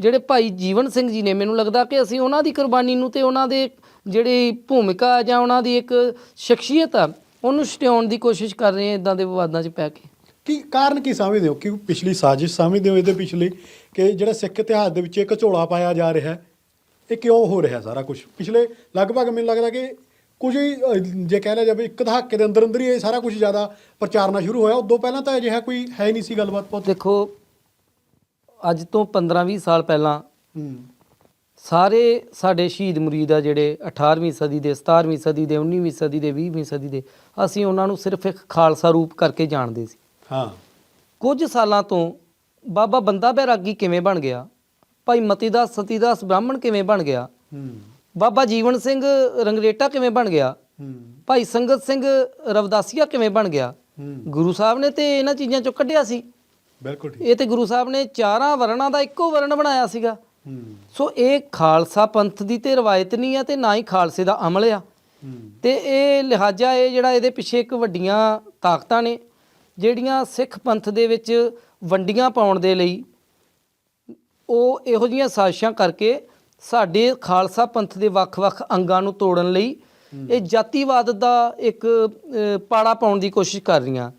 ਜਿਹੜੇ ਭਾਈ ਜੀਵਨ ਸਿੰਘ ਜੀ ਨੇ ਮੈਨੂੰ ਲੱਗਦਾ ਕਿ ਅਸੀਂ ਉਹਨਾਂ ਦੀ ਕੁਰਬਾਨੀ ਨੂੰ ਤੇ ਉਹਨਾਂ ਦੇ ਜਿਹੜੀ ਭੂਮਿਕਾ ਜਾਂ ਉਹਨਾਂ ਦੀ ਇੱਕ ਸ਼ਖਸੀਅਤ ਆ ਉਹਨੂੰ ਛਡਾਉਣ ਦੀ ਕੋਸ਼ਿਸ਼ ਕਰ ਰਹੇ ਆ ਇਦਾਂ ਦੇ ਵਿਵਾਦਾਂ 'ਚ ਪੈ ਕੇ। ਕੀ ਕਾਰਨ ਕੀ ਸਮਝਦੇ ਹੋ? ਕਿ ਪਿਛਲੀ ਸਾਜ਼ਿਸ਼ ਸਮਝਦੇ ਹੋ ਇਹਦੇ ਪਿਛਲੇ ਕਿ ਜਿਹੜਾ ਸਿੱਖ ਇਤਿਹਾਸ ਦੇ ਵਿੱਚ ਇੱਕ ਝੋਲਾ ਪਾਇਆ ਜਾ ਰਿਹਾ ਹੈ? ਇਹ ਕਿਉਂ ਹੋ ਰਿਹਾ ਸਾਰਾ ਕੁਝ ਪਿਛਲੇ ਲਗਭਗ ਮੈਨੂੰ ਲੱਗਦਾ ਕਿ ਕੁਝ ਹੀ ਜੇ ਕਹਿ ਲਿਆ ਜਾਵੇ ਇੱਕ ਦਹਾਕੇ ਦੇ ਅੰਦਰ ਅੰਦਰ ਹੀ ਇਹ ਸਾਰਾ ਕੁਝ ਜ਼ਿਆਦਾ ਪ੍ਰਚਾਰਨਾ ਸ਼ੁਰੂ ਹੋਇਆ। ਉਦੋਂ ਪਹਿਲਾਂ ਤਾਂ ਅਜਿਹਾ ਕੋਈ ਹੈ ਹੀ ਨਹੀਂ ਸੀ ਗੱਲਬਾਤ ਬਹੁਤ ਦੇਖੋ ਅੱਜ ਤੋਂ 15-20 ਸਾਲ ਪਹਿਲਾਂ ਸਾਰੇ ਸਾਡੇ ਸ਼ਹੀਦ ਮੁਰੀਦ ਆ ਜਿਹੜੇ 18ਵੀਂ ਸਦੀ ਦੇ 17ਵੀਂ ਸਦੀ ਦੇ 19ਵੀਂ ਸਦੀ ਦੇ 20ਵੀਂ ਸਦੀ ਦੇ ਅਸੀਂ ਉਹਨਾਂ ਨੂੰ ਸਿਰਫ ਇੱਕ ਖਾਲਸਾ ਰੂਪ ਕਰਕੇ ਜਾਣਦੇ ਸੀ। ਹਾਂ। ਕੁਝ ਸਾਲਾਂ ਤੋਂ ਬਾਬਾ ਬੰਦਾ ਬੈਰਾਗੀ ਕਿਵੇਂ ਬਣ ਗਿਆ? ਭਾਈ ਮਤੀਦਾਸ ਸਤੀਦਾਸ ਬ੍ਰਾਹਮਣ ਕਿਵੇਂ ਬਣ ਗਿਆ? ਬਾਬਾ ਜੀਵਨ ਸਿੰਘ ਰੰਗਰੇਟਾ ਕਿਵੇਂ ਬਣ ਗਿਆ? ਭਾਈ ਸੰਗਤ ਸਿੰਘ ਰਵਦਾਸੀਆ ਕਿਵੇਂ ਬਣ ਗਿਆ? ਗੁਰੂ ਸਾਹਿਬ ਨੇ ਤੇ ਇਹਨਾਂ ਚੀਜ਼ਾਂ ਚੋਂ ਕੱਢਿਆ ਸੀ। ਬਿਲਕੁਲ ਠੀਕ। ਇਹ ਤੇ ਗੁਰੂ ਸਾਹਿਬ ਨੇ ਚਾਰਾਂ ਵਰਣਾਂ ਦਾ ਇੱਕੋ ਵਰਣ ਬਣਾਇਆ ਸੀਗਾ। ਸੋ ਇਹ ਖਾਲਸਾ ਪੰਥ ਦੀ ਤੇ ਰਵਾਇਤ ਨਹੀਂ ਆ ਤੇ ਨਾ ਹੀ ਖਾਲਸੇ ਦਾ ਅਮਲ ਆ। ਤੇ ਇਹ ਲਿਹਾਜ਼ਾ ਇਹ ਜਿਹੜਾ ਇਹਦੇ ਪਿੱਛੇ ਇੱਕ ਵੱਡੀਆਂ ਤਾਕਤਾਂ ਨੇ ਜਿਹੜੀਆਂ ਸਿੱਖ ਪੰਥ ਦੇ ਵਿੱਚ ਵੰਡੀਆਂ ਪਾਉਣ ਦੇ ਲਈ ਉਹ ਇਹੋ ਜਿਹੀਆਂ ਸਾਜ਼ਿਸ਼ਾਂ ਕਰਕੇ ਸਾਡੇ ਖਾਲਸਾ ਪੰਥ ਦੇ ਵੱਖ-ਵੱਖ ਅੰਗਾਂ ਨੂੰ ਤੋੜਨ ਲਈ ਇਹ ਜਾਤੀਵਾਦ ਦਾ ਇੱਕ ਪਾੜਾ ਪਾਉਣ ਦੀ ਕੋਸ਼ਿਸ਼ ਕਰ ਰਹੀਆਂ।